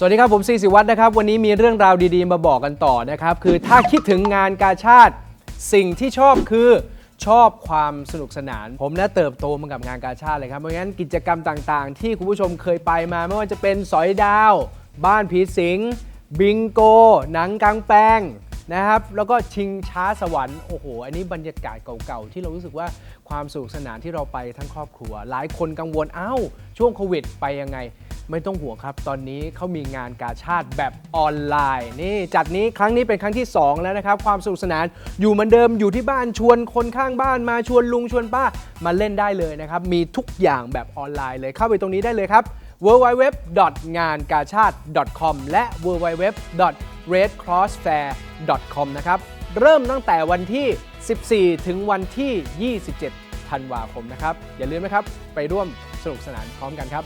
สวัสดีครับผมซีสิวัตรนะครับ วันนี้มีเรื่องราวดีๆ มาบอกกันต่อนะครับ คือถ้าคิดถึงงานกาชาติ สิ่งที่ชอบคือชอบความสนุกสนาน ผมนะเติบโตมากับงานกาชาติเลยครับเพราะงั้นกิจกรรมต่างๆ ที่คุณผู้ชมเคยไปมา ไม่ว่าจะเป็นสอยดาว บ้านผีสิง บิงโก หนังกลางแปลง นะครับ แล้วก็ชิงช้าสวรรค์โอ้โห อันนี้บรรยากาศเก่าๆ ที่เรารู้สึกว่าความสนุกสนานที่เราไปทั้งครอบครัว หลายคนกังวลเอ้าช่วงโควิดไปยังไง ไม่ต้องห่วงครับ ตอนนี้เขามีงานกาชาติแบบออนไลน์นี่จัดนี้ครั้งนี้เป็นครั้งที่ 2 แล้วนะครับ ความสนุกสนานอยู่เหมือนเดิมอยู่ที่บ้านชวนคนข้างบ้านมาชวนลุงชวนป้ามาเล่นได้เลยนะครับมีทุกอย่างแบบออนไลน์เลยเข้าไปตรงนี้ได้เลยครับ www งานกาชาติ .com และ www redcrossfair.com นะครับเริ่มตั้งแต่วันที่ 14 ถึงวันที่ 27 ธันวาคมนะครับ อย่าลืมนะครับ ไปร่วมสนุกสนานพร้อมกันครับ